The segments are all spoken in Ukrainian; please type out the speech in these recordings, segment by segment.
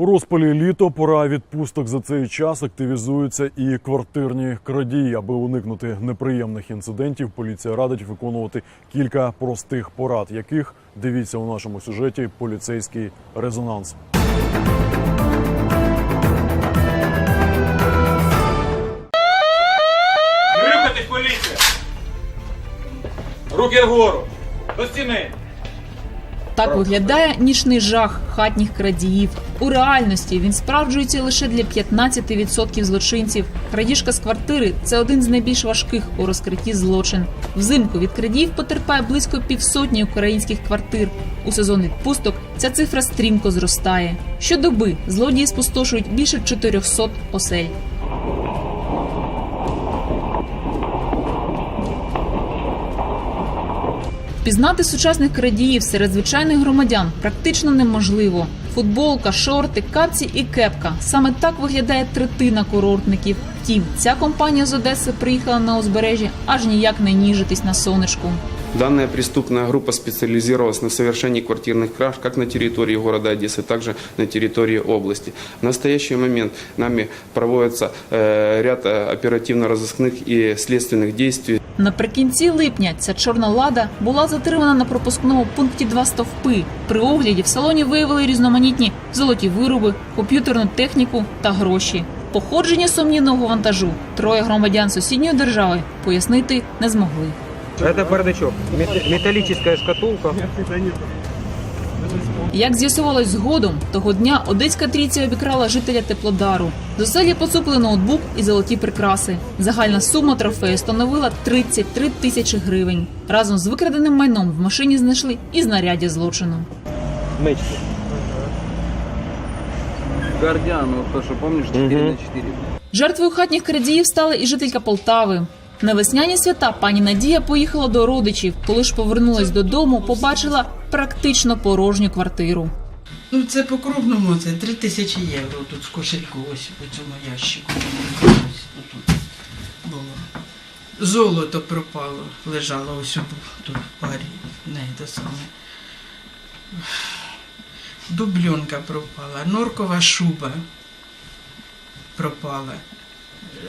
У розпалі літо пора відпусток за цей час активізуються і квартирні крадії. Аби уникнути неприємних інцидентів, поліція радить виконувати кілька простих порад, яких дивіться у нашому сюжеті поліцейський резонанс. Рухатись, поліція! Руки вгору! До стіни! Так виглядає нічний жах хатніх крадіїв. У реальності він справджується лише для 15% злочинців. Крадіжка з квартири це один з найбільш важких у розкритті злочин. Взимку від крадіїв потерпає близько півсотні українських квартир. У сезон відпусток ця цифра стрімко зростає. Щодоби злодії спустошують більше 400 осель. Пізнати сучасних крадіїв серед звичайних громадян практично неможливо. Футболка, шорти, капці і кепка. Саме так виглядає третина курортників. Втім, ця компанія з Одеси приїхала на узбережжя аж ніяк не ніжитись на сонечку. Данная преступная группа специализировалась на совершении квартирных краж как на территории города Одессы, так и на территории области. В настоящий момент нами проводится э, ряд э, оперативно-розыскных и следственных действий Наприкінці липня ця чорна лада була затримана на пропускному пункті два стовпи. При огляді в салоні виявили різноманітні золоті вироби, комп'ютерну техніку та гроші. Походження сумнівного вантажу троє громадян сусідньої держави пояснити не змогли. Це бардачок. Мет- Металлическая шкатулка. Як з'ясувалось згодом, того дня одеська трійця обікрала жителя Теплодару. З оселі поцупили ноутбук і золоті прикраси. Загальна сума трофею становила 33 тисячі гривень. Разом з викраденим майном в машині знайшли і знаряддя злочину. Мечки. Гордиан, вот то, что помнишь, 4 на 4. Жертвою хатніх крадіїв стала і жителька Полтави. На весняні свята пані Надія поїхала до родичів. Коли ж повернулась додому, побачила практично порожню квартиру. Ну, це по крупному, це 3 тисячі євро тут в кошельку, ось у цьому ящику. Ось тут було. Золото пропало, лежало ось тут в парі. Не, те саме. Дубльонка пропала, норкова шуба пропала.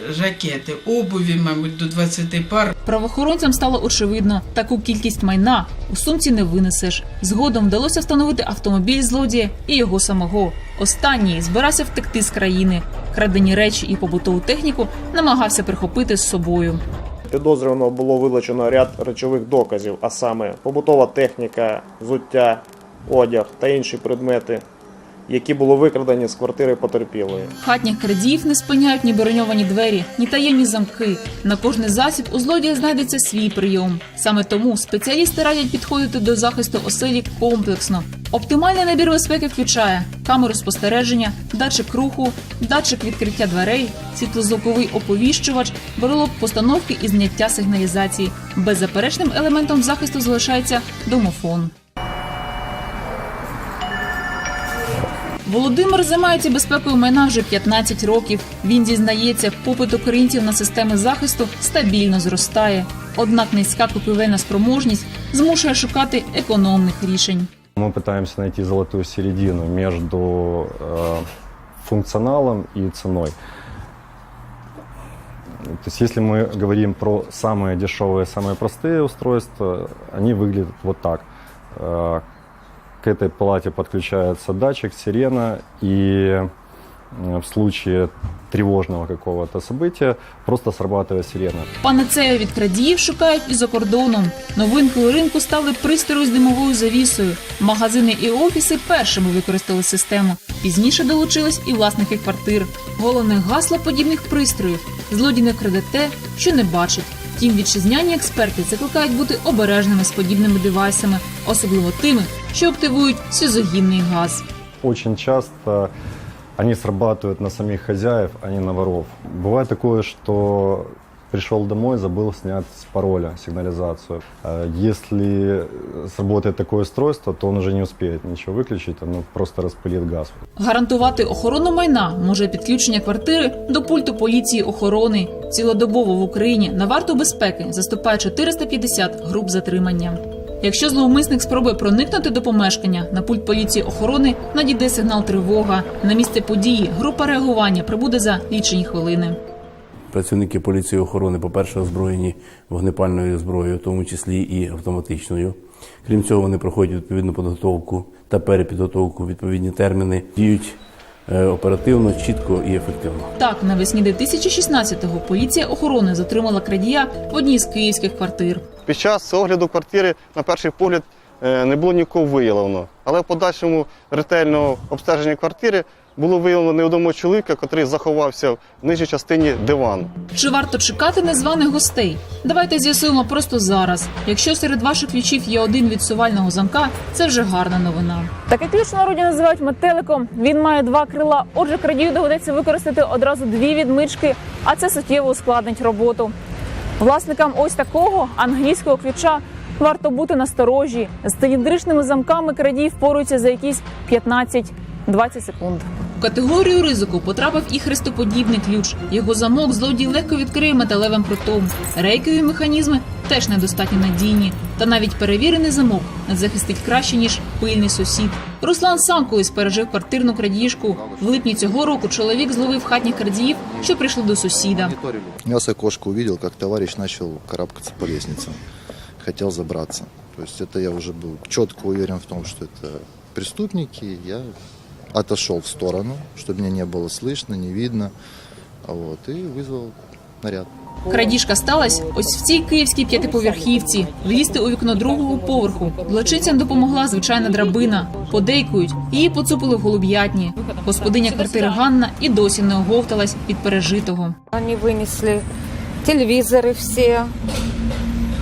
Жакети, обуві, мабуть, до 20 пар. Правоохоронцям стало очевидно, таку кількість майна у сумці не винесеш. Згодом вдалося встановити автомобіль злодія і його самого. Останній збирався втекти з країни. Крадені речі і побутову техніку намагався прихопити з собою. Підозрюваного було вилучено ряд речових доказів, а саме побутова техніка, взуття, одяг та інші предмети, які були викрадені з квартири потерпілої. Хатніх крадіїв не спиняють ні броньовані двері, ні таємні замки. На кожний засіб у злодія знайдеться свій прийом. Саме тому спеціалісти радять підходити до захисту оселі комплексно. Оптимальний набір безпеки включає камеру спостереження, датчик руху, датчик відкриття дверей, світлозвуковий оповіщувач, брелок постановки і зняття сигналізації. Беззаперечним елементом захисту залишається домофон. Володимир займається безпекою майна вже 15 років. Він зізнається, попит українців на системи захисту стабільно зростає. Однак низька купівельна спроможність змушує шукати економних рішень. Мы пытаемся найти золотую середину между э, функционалом и ценой. То есть, если мы говорим про самые дешевые, самые простые устройства, они выглядят вот так. Э, к этой палате подключается датчик, сирена, и э, в случае тревожного какого-то события просто срабатывает сирена. Панацею від крадіїв шукають і за кордоном. Новинкою ринку стали пристрої з димовою завісою. Магазини і офіси першими використали систему. Пізніше долучились і власники квартир. Головне гасло подібних пристроїв: злодій не краде те, що не бачить. Втім, вітчизняні експерти закликають бути обережними з подібними девайсами, особливо тими, що активують сльозогінний газ. очень часто они срабатывают на самих хозяев, а не на воров. Бывает такое, что пришел домой, забыл снять с пароля сигнализацию. А Если сработает такое устройство, то он уже не успеет ничего выключить, оно просто распылит газ. Гарантувати охорону майна може підключення квартири до пульту поліції охорони. Цілодобово в Україні на варту безпеки заступає 450 груп затримання. Якщо зловмисник спробує проникнути до помешкання, на пульт поліції охорони надійде сигнал тривога. На місце події група реагування прибуде за лічені хвилини. Працівники поліції охорони, по-перше, озброєні вогнепальною зброєю, в тому числі і автоматичною. Крім цього, вони проходять відповідну підготовку та перепідготовку, відповідні терміни, діють оперативно, чітко і ефективно. Так, навесні 2016-го поліція охорони затримала крадія в одній з київських квартир. Під час огляду квартири, на перший погляд, е, не було нікого виявлено. Але в подальшому ретельного обстеження квартири було виявлено невідомого чоловіка, який заховався в нижній частині дивану. Чи варто чекати незваних гостей? Давайте з'ясуємо просто зараз. Якщо серед ваших ключів є один від сувального замка, це вже гарна новина. Такий ключ народі називають метеликом. Він має два крила. Отже, крадію доведеться використати одразу дві відмички, а це суттєво ускладнить роботу. Власникам ось такого англійського ключа варто бути насторожі. З циліндричними замками крадій впоруються за якісь 15-20 секунд. В категорію ризику потрапив і хрестоподібний ключ. Його замок злодій легко відкриє металевим прутом. Рейкові механізми теж недостатньо надійні. Та навіть перевірений замок не захистить краще ніж пильний сусід. Руслан сам колись пережив квартирну крадіжку. В липні цього року чоловік зловив хатніх крадіїв, що прийшли до сусіда. Я с окошка увидел, как товарищ начал карабкаться по лестнице. Хотел забраться. То есть это я уже был четко уверен в том, что это преступники. Я отошел в сторону, чтобы меня не было слышно, не видно. Вот, и вызвал наряд. Крадіжка сталась ось в цій київській п'ятиповерхівці. Влізти у вікно другого поверху. Злочинцям допомогла звичайна драбина. Подейкують, її поцупили в голуб'ятні. Господиня квартири Ганна і досі не оговталась від пережитого. Они вынесли телевизоры все,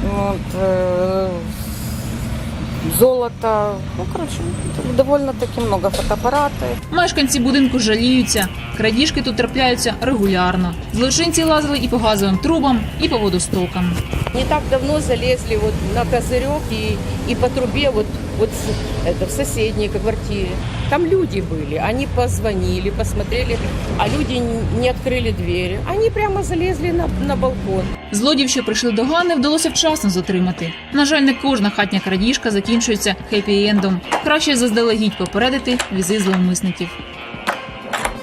вот, э, золото. Ну, коротше, довольно-таки много фотоапарати. Мешканці будинку жаліються. Крадіжки тут трапляються регулярно. Злочинці лазили і по газовим трубам, і по водостокам. Не так давно залізли вот на козирьок і, і по трубі. вот, вот с- это, в соседней квартире. Там люди были, они позвонили, посмотрели, а люди н- не открыли двери. Они прямо залезли на, на балкон. Злодіїв, що прийшли до Гани, вдалося вчасно затримати. На жаль, не кожна хатня крадіжка закінчується хеппі-ендом. Краще заздалегідь попередити візи зловмисників.